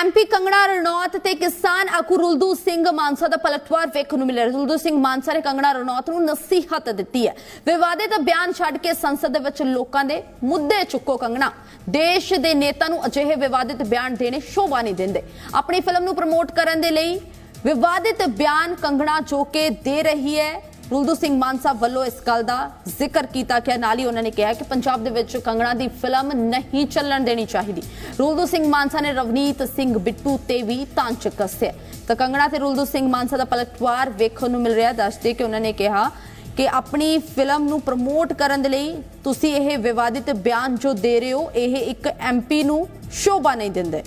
MP ਕੰਗਣਾ ਰਣੌਤ ਤੇ ਕਿਸਾਨ ਆਗੂ ਰੁਲਦੂ ਸਿੰਘ ਮਾਨਸਾ ਦਾ ਪਲਟਵਾਰ ਵੇਖਣ ਨੂੰ ਮਿਲਿਆ। ਰੁਲਦੂ ਸਿੰਘ ਮਾਨਸਾ ਨੇ ਕੰਗਣਾ ਰਣੌਤ ਨੂੰ ਨਸੀਹਤ ਦਿੱਤੀ ਹੈ। ਵਿਵਾਦਿਤ ਬਿਆਨ ਛੱਡ ਕੇ ਸੰਸਦ ਦੇ ਵਿੱਚ ਲੋਕਾਂ ਦੇ ਮੁੱਦੇ ਚੁੱਕੋ ਕੰਗਣਾ। ਦੇਸ਼ ਦੇ ਨੇਤਾ ਨੂੰ ਅਜਿਹੇ ਵਿਵਾਦਿਤ ਬਿਆਨ ਦੇਣੇ ਸ਼ੋਭਾ ਨਹੀਂ ਦਿੰਦੇ। ਆਪਣੀ ਫਿਲਮ ਨੂੰ ਪ੍ਰਮੋਟ ਕਰਨ ਦੇ ਲਈ ਵਿਵਾਦਿਤ ਬਿਆਨ ਕੰਗਣਾ ਜੋ ਕੇ ਦੇ ਰਹੀ ਹੈ ਰੁਲਦੂ ਸਿੰਘ ਮਾਨਸਾ ਵੱਲੋਂ ਇਸ ਗੱਲ ਦਾ ਜ਼ਿਕਰ ਕੀਤਾ ਗਿਆ। ਨਾਲ ਹੀ ਉਹਨਾਂ ਨੇ ਕਿਹਾ ਕਿ ਪੰਜਾਬ ਦੇ ਵਿੱਚ ਕੰਗਣਾ ਦੀ ਫਿਲਮ ਨਹੀਂ ਚੱਲਣ ਦੇਣੀ ਚਾਹੀਦੀ। ਰੁਲਦੂ ਸਿੰਘ ਮਾਨਸਾ ਨੇ ਰਵਨੀਤ ਸਿੰਘ ਬਿੱਟੂ ਤੇ ਵੀ ਤਾਂਚ ਕੱਸਿਆ। ਤਾਂ ਕੰਗਣਾ ਤੇ ਰੁਲਦੂ ਸਿੰਘ ਮਾਨਸਾ ਦਾ ਪਲਟਵਾਰ ਵੇਖਣ ਨੂੰ ਮਿਲ ਰਿਹਾ। ਦੱਸਦੇ ਕਿ ਉਹਨਾਂ ਨੇ ਕਿਹਾ ਕਿ ਆਪਣੀ ਫਿਲਮ ਨੂੰ ਪ੍ਰਮੋਟ ਕਰਨ ਦੇ ਲਈ ਤੁਸੀਂ ਇਹ ਵਿਵਾਦਿਤ ਬਿਆਨ ਜੋ ਦੇ ਰਹੇ ਹੋ, ਇਹ ਇੱਕ ਐਮਪੀ ਨੂੰ ਸ਼ੋਭਾ ਨਹੀਂ ਦਿੰਦੇ।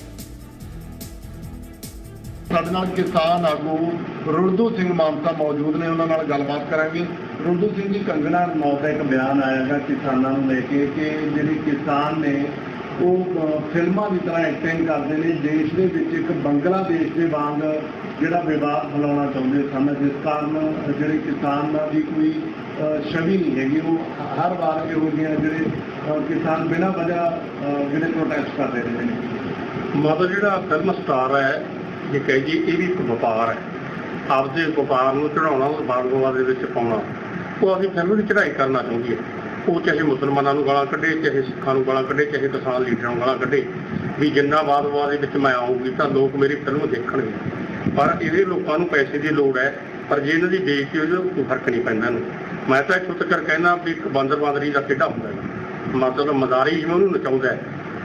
ਸਾਡੇ ਨਾਲ ਕਿਸਾਨ ਆਗੂ ਰੁਲਦੂ ਸਿੰਘ ਮਾਨਸਾ ਮੌਜੂਦ ਨੇ ਉਹਨਾਂ ਨਾਲ ਗੱਲਬਾਤ ਕਰਾਂਗੇ। ਰੁਲਦੂ ਸਿੰਘ ਜੀ ਕੰਗਣਾ ਰਣੌਤ ਦਾ ਇੱਕ ਬਿਆਨ ਆਇਆ ਹੈ ਕਿਸਾਨਾਂ ਨੂੰ ਲੈ ਕੇ ਕਿ ਜਿਹੜੇ ਕਿਸਾਨ ਨੇ ਉਹ ਫਿਲਮਾਂ ਦੀ ਤਰ੍ਹਾਂ ਐਕਟਿੰਗ ਕਰਦੇ ਨੇ। ਦੇਸ਼ ਦੇ ਵਿੱਚ ਇੱਕ ਬੰਗਲਾਦੇਸ਼ ਦੇ ਵਾਂਗ ਜਿਹੜਾ ਵਿਵਾਦ ਫੈਲਾਉਣਾ ਚਾਹੁੰਦੇ ਸਨ ਜਿਸ ਕਾਰਨ ਜਿਹੜੇ ਕਿਸਾਨਾਂ ਦੀ ਕੋਈ ਅ, ਛਵੀ ਨਹੀਂ ਹੈਗੀ ਉਹ ਹਰ ਵਾਰ ਇਹੋ ਜਿਹੀਆਂ ਜਿਹੜੇ ਕਿਸਾਨ ਬਿਨਾਂ ਵਜ੍ਹਾ ਜਿਹੜੇ ਪ੍ਰੋਟੈਸਟ ਕਰਦੇ ਰਹਿੰਦੇ ਨੇ। ਮਤਲਬ ਜਿਹੜਾ ਫਿਲਮ ਸਟਾਰ ਹੈ ਜੇ ਕਹੇ ਜੀ ਇਹ ਵੀ ਇੱਕ ਵਪਾਰ ਹੈ। ਆਪਦੇ ਵਪਾਰ ਨੂੰ ਚੜਾਉਣਾ ਉਹ ਬਾਗੋਆ ਦੇ ਵਿੱਚ ਪਾਉਣਾ। ਉਹ ਆਪਣੀ ਫਿਲਮ ਦੀ ਚੜਾਈ ਕਰਨਾ ਚਾਹੁੰਦੀ ਹੈ। ਉਹ ਚਾਹੇ ਮੁਸਲਮਾਨਾਂ ਨੂੰ ਗਾਲਾਂ ਕੱਢੇ, ਚਾਹੇ ਸਿੱਖਾਂ ਨੂੰ ਗਾਲਾਂ ਕੱਢੇ, ਚਾਹੇ ਕਿਸਾਨ ਲੀਡਰਾਂ ਨੂੰ ਗਾਲਾਂ ਕੱਢੇ, ਵੀ ਜਿੰਨਾ ਬਾਦਵਾ ਦੇ ਵਿੱਚ ਮੈਂ ਆਉਂਗੀ ਤਾਂ ਲੋਕ ਮੇਰੀ ਫਿਲਮ ਦੇਖਣਗੇ। ਪਰ ਇਹਦੇ ਲੋਕਾਂ ਨੂੰ ਪੈਸੇ ਦੀ ਲੋੜ ਹੈ, ਪਰ ਜੇ ਇਹਨਾਂ ਦੀ ਬੇਇੱਜ਼ਤੀ ਹੋਈ ਕੋਈ ਫ਼ਰਕ ਨਹੀਂ ਪੈਂਦਾ ਇਹਨੂੰ। ਮੈਂ ਤਾਂ ਇੱਥੋਂ ਕਰ ਕਹਿਣਾ ਵੀ ਇੱਕ ਬਾਂਦਰ ਬਾਂਦਰੀ ਦਾ ਖੇਡਾ ਹੁੰਦਾ ਹੈ। ਮਤਲਬ ਮਜ਼ਾਰੀ ਜਿਵੇਂ ਉਹਨੂੰ ਨਚਾਉਂਦਾ ਹੈ।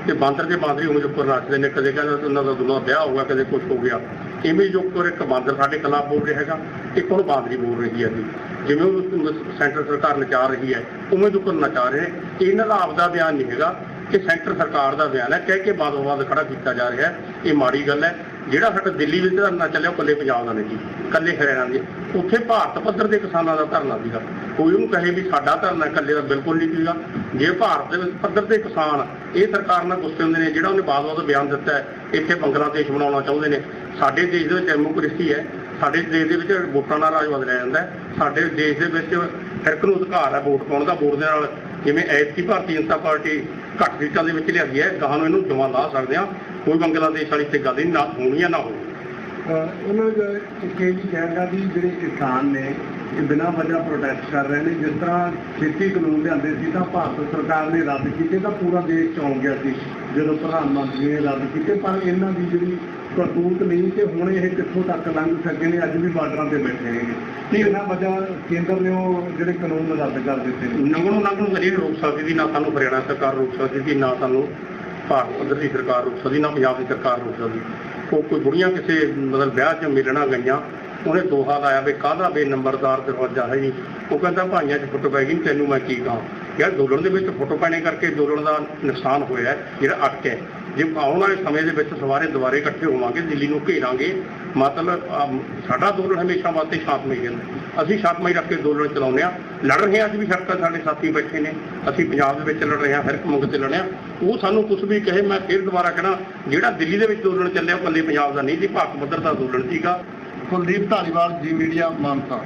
ਤੇ ਬਾਂਦਰ ਤੇ ਬਾਂਦਰੀ ਉਵੇਂ ਉੱਪਰ ਨੱਚਦੇ ਨੇ ਕਦੇ ਕਹਿੰਦਾ ਉਹਨਾਂ ਦਾ ਦੋਨਾਂ ਵਿਆਹ ਹੋਊਗਾ ਕਦੇ ਕੁਝ ਹੋ ਗਿਆ। ਇਵੇਂ ਜੋ ਉੱਪਰ ਇੱਕ ਬਾਂਦਰ ਸਾਡੇ ਖਿਲਾਫ ਬੋਲ ਰਿਹਾ ਹੈਗਾ ਇੱਕ ਹੁਣ ਬਾਂਦਰੀ ਬੋਲ ਰਹੀ ਹੈ ਜੀ। ਜਿਵੇਂ ਉਹ ਸੈਂਟਰ ਸਰਕਾਰ ਨਚਾ ਰਹੀ ਹੈ, ਉਵੇਂ ਜੋ ਉੱਪਰ ਨਚਾ ਰਹੇ ਇਹਨਾਂ ਦਾ ਆਪਦਾ ਬਿਆਨ ਨਹੀਂ ਹੈਗਾ ਕਿ ਸੈਂਟਰ ਸਰਕਾਰ ਦਾ ਬਿਆਨ ਹੈ, ਕਹਿ ਕੇ ਬਾਦੋ-ਬਾਦ ਖੜਾ ਕੀਤਾ ਜਾ ਰਿਹਾ ਹੈ। ਇਹ ਮਾੜੀ ਗੱਲ ਹੈ। ਜਿਹੜਾ ਸਾਡਾ ਦਿੱਲੀ ਵਿੱਚ ਧਰਨਾ ਚੱਲਿਆ ਉਹ ਇਕੱਲੇ ਪੰਜਾਬ ਦਾ ਨਹੀਂ ਜੀ ਇਕੱਲੇ ਹਰਿਆਣਾ ਦੇ ਉੱਥੇ ਭਾਰਤ ਪੱਧਰ ਦੇ ਕਿਸਾਨਾਂ ਦਾ ਧਰਨਾ ਸੀਗਾ। ਕੋਈ ਉਹਨੂੰ ਕਹੇ ਵੀ ਸਾਡਾ ਧਰਨਾ ਇਕੱਲੇ ਦਾ ਬਿਲਕੁਲ ਨਹੀਂ ਸੀਗਾ। ਜੇ ਭਾਰਤ ਦੇ ਵਿੱਚ ਪੱਧਰ ਦੇ ਕਿਸਾਨ ਇਹ ਸਰਕਾਰ ਨਾਲ ਗੁੱਸੇ ਹੁੰਦੇ ਨੇ, ਜਿਹੜਾ ਉਹਨੇ ਬਾਦਵਾ ਬਿਆਨ ਦਿੱਤਾ ਹੈ, ਇੱਥੇ ਬੰਗਲਾਦੇਸ਼ ਬਣਾਉਣਾ ਚਾਹੁੰਦੇ ਨੇ। ਸਾਡੇ ਦੇਸ਼ ਦੇ ਵਿੱਚ ਡੈਮੋਕ੍ਰੇਸੀ ਹੈ, ਸਾਡੇ ਦੇਸ਼ ਦੇ ਵਿੱਚ ਵੋਟਾਂ ਨਾਲ ਰਾਜ ਬਦਲਿਆ ਜਾਂਦਾ ਹੈ। ਸਾਡੇ ਦੇਸ਼ ਦੇ ਵਿੱਚ ਹਰਕ ਨੂੰ ਅਧਿਕਾਰ ਹੈ ਵੋਟ ਪਾਉਣ ਦਾ, ਵੋਟ ਦੇ ਨਾਲ ਜਿਵੇਂ ਐਤਕੀ ਭਾਰਤੀ ਜਨਤਾ ਪਾਰਟੀ ਘੱਟ ਸੀਟਾਂ ਦੇ ਵਿੱਚ ਲਿਆਂਦੀ ਹੈ, ਗਾਹਾਂ ਨੂੰ ਇਹਨੂੰ ਜਮਾ ਲਾ ਸਕਦੇ ਆ ਕੋਈ ਬੰਗਲਾਦੇਸ਼ ਵਾਲੀ ਤੇ ਗੱਲ ਹੀ ਨਾ ਹੋਣੀ ਆ ਨਾ ਅਹ ਉਹਨਾਂ ਦਾ ਇਹ ਵੀ ਕਹਾਂਗਾ ਵੀ ਜਿਹੜੇ ਕਿਸਾਨ ਨੇ ਇਹ ਬਿਨਾਂ ਵਜ੍ਹਾ ਪ੍ਰੋਟੈਸਟ ਕਰ ਰਹੇ ਨੇ ਜਿਸ ਤਰ੍ਹਾਂ ਖੇਤੀ ਕਾਨੂੰਨ ਲਿਆਂਦੇ ਸੀ ਤਾਂ ਭਾਰਤ ਸਰਕਾਰ ਨੇ ਰੱਦ ਕੀਤੇ ਤਾਂ ਪੂਰਾ ਦੇਸ਼ ਚੌਂਕ ਗਿਆ ਸੀ ਜਦੋਂ ਪ੍ਰਧਾਨ ਮੰਤਰੀ ਨੇ ਰੱਦ ਕੀਤੇ ਪਰ ਇਹਨਾਂ ਦੀ ਜਿਹੜੀ ਕਰਤੂਤ ਨਹੀਂ ਤੇ ਹੁਣ ਇਹ ਕਿੱਥੋਂ ਤੱਕ ਲੰਘ ਸਕੇ ਨੇ ਅੱਜ ਵੀ ਬਾਰਡਰਾਂ ਤੇ ਬੈਠੇ ਨੇ। ਤੇ ਇਹਨਾਂ ਵਜ੍ਹਾ ਕੇਂਦਰ ਨੇ ਉਹ ਜਿਹੜੇ ਕਾਨੂੰਨ ਰੱਦ ਕਰ ਦਿੱਤੇ ਨੇ? ਨੰਗਣੋਂ ਨੰਗਣੋਂ ਨਹੀਂ ਰੋਕ ਸਕਦੀ ਨਾ ਸਾਨੂੰ ਹਰਿਆਣਾ ਸਰਕਾਰ ਰੋਕ ਸਕਦੀ ਸੀ ਨਾ ਸਾਨੂੰ ਭਾਰਤ ਪੱਧਰ ਦੀ ਸਰਕਾਰ ਰੁਕ ਸਕਦੀ, ਨਾ ਪੰਜਾਬ ਦੀ ਸਰਕਾਰ ਰੁਕ ਸਕਦੀ। ਉਹ ਕੋਈ ਬੁੜੀਆਂ ਕਿਸੇ, ਮਤਲਬ ਵਿਆਹ 'ਚ ਮਿਲਣਾ ਗਈਆਂ, ਉਹਨੇ ਦੋਹਾ ਲਾਇਆ ਵੀ ਕਾਹਦਾ ਬੇ ਨੰਬਰਦਾਰ ਦਰਵਾਜ਼ਾ ਹੈ ਜੀ? ਉਹ ਕਹਿੰਦਾ ਭਾਈਆਂ 'ਚ ਫੁੱਟ ਪੈ ਗਈ, ਤੈਨੂੰ ਮੈਂ ਕੀ ਕਹਾਂ? ਯਾਰ ਦੋਲਣ ਦੇ ਵਿੱਚ ਫੋਟੋ ਪੈਣੇ ਕਰਕੇ ਅੰਦੋਲਨ ਦਾ ਨੁਕਸਾਨ ਹੋਇਆ ਜਿਹੜਾ ਅੱਕ ਹੈ। ਜੇ ਆਉਣ ਵਾਲੇ ਸਮੇਂ ਦੇ ਵਿੱਚ ਸਵਾਰੇ ਦੁਬਾਰੇ ਇਕੱਠੇ ਹੋਵਾਂਗੇ, ਦਿੱਲੀ ਨੂੰ ਘੇਰਾਂਗੇ, ਮਤਲਬ ਸਾਡਾ ਅੰਦੋਲਨ ਹਮੇਸ਼ਾ ਵਾਸਤੇ ਸ਼ਾਂਤਮਈ ਰਹਿੰਦਾ ਅਸੀਂ ਸ਼ਾਂਤਮਈ ਰੱਖ ਕੇ ਅੰਦੋਲਨ ਚਲਾਉਂਦੇ ਆ ਲੜ ਰਹੇ ਹਾਂ ਅੱਜ ਵੀ ਸੜਕਾਂ ਸਾਡੇ ਸਾਥੀ ਬੈਠੇ ਨੇ। ਅਸੀਂ ਪੰਜਾਬ ਦੇ ਵਿੱਚ ਲੜ ਰਹੇ ਹਾਂ, ਹਰ ਇੱਕ ਮੁਲਕ ਤੇ ਲੜਿਆ। ਉਹ ਸਾਨੂੰ ਕੁਝ ਵੀ ਕਹੇ, ਮੈਂ ਫਿਰ ਦੁਬਾਰਾ ਕਹਿਣਾ, ਜਿਹੜਾ ਦਿੱਲੀ ਦੇ ਵਿੱਚ ਅੰਦੋਲਨ ਚੱਲਿਆ ਉਹ ਇਕੱਲੇ ਪੰਜਾਬ ਦਾ ਨਹੀਂ ਸੀ ਭਾਰਤ ਪੱਧਰ ਦਾ ਅੰਦੋਲਨ ਸੀਗਾ। ਕੁਲਦੀਪ ਧਾਲੀਵਾਲ, ਜੀ ਮੀਡੀਆ, ਮਾਨਸਾ।